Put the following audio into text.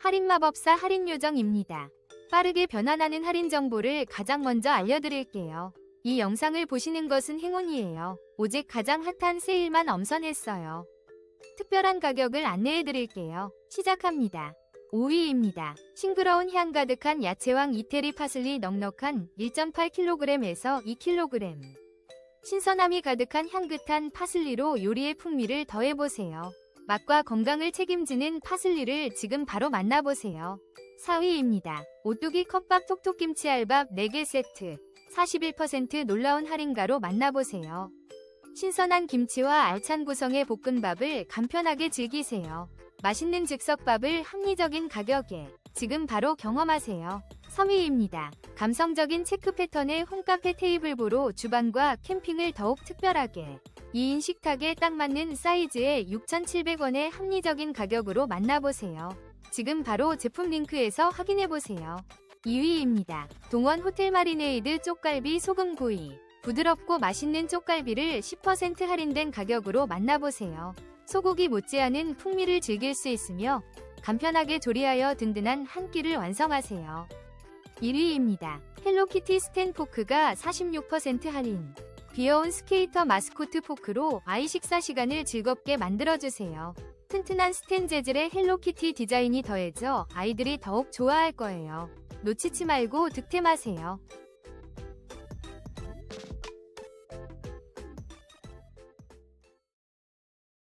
할인 마법사 할인 요정입니다. 빠르게 변환하는 할인 정보를 가장 먼저 알려드릴게요. 이 영상을 보시는 것은 행운이에요. 오직 가장 핫한 세일만 엄선했어요. 특별한 가격을 안내해드릴게요. 시작합니다. 5위입니다. 싱그러운 향 가득한 야채왕 이태리 파슬리 넉넉한 1.8kg에서 2kg. 신선함이 가득한 향긋한 파슬리로 요리의 풍미를 더해보세요. 맛과 건강을 책임지는 파슬리를 지금 바로 만나보세요. 4위입니다. 오뚜기 컵밥 톡톡김치 알밥 4개 세트. 41% 놀라운 할인가로 만나보세요. 신선한 김치와 알찬 구성의 볶음밥을 간편하게 즐기세요. 맛있는 즉석밥을 합리적인 가격에 지금 바로 경험하세요. 3위입니다. 감성적인 체크 패턴의 홈카페 테이블보로 주방과 캠핑을 더욱 특별하게 2인 식탁에 딱 맞는 사이즈의 6,700원의 합리적인 가격으로 만나보세요. 지금 바로 제품 링크에서 확인해보세요. 2위입니다. 동원 호텔 마리네이드 쪽갈비 소금 구이. 부드럽고 맛있는 쪽갈비를 10% 할인된 가격으로 만나보세요. 소고기 못지않은 풍미를 즐길 수 있으며 간편하게 조리하여 든든한 한 끼를 완성하세요. 1위입니다. 헬로키티 스탠 포크가 46% 할인. 귀여운 스케이터 마스코트 포크로 아이 식사 시간을 즐겁게 만들어주세요. 튼튼한 스텐 재질의 헬로키티 디자인이 더해져 아이들이 더욱 좋아할 거예요. 놓치지 말고 득템하세요.